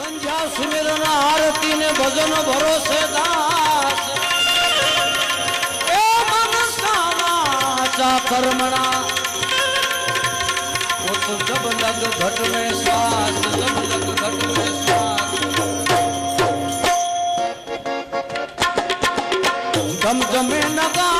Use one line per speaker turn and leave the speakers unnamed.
સંધ્યા સુમિરન આરતી ને ભજન ભરોસે દાસ એ મનસાના કર્મણા ઉત જબ લગ ઘટ में શ્વાસ જબ લગ ઘટ में શ્વાસ જમજમે નગારા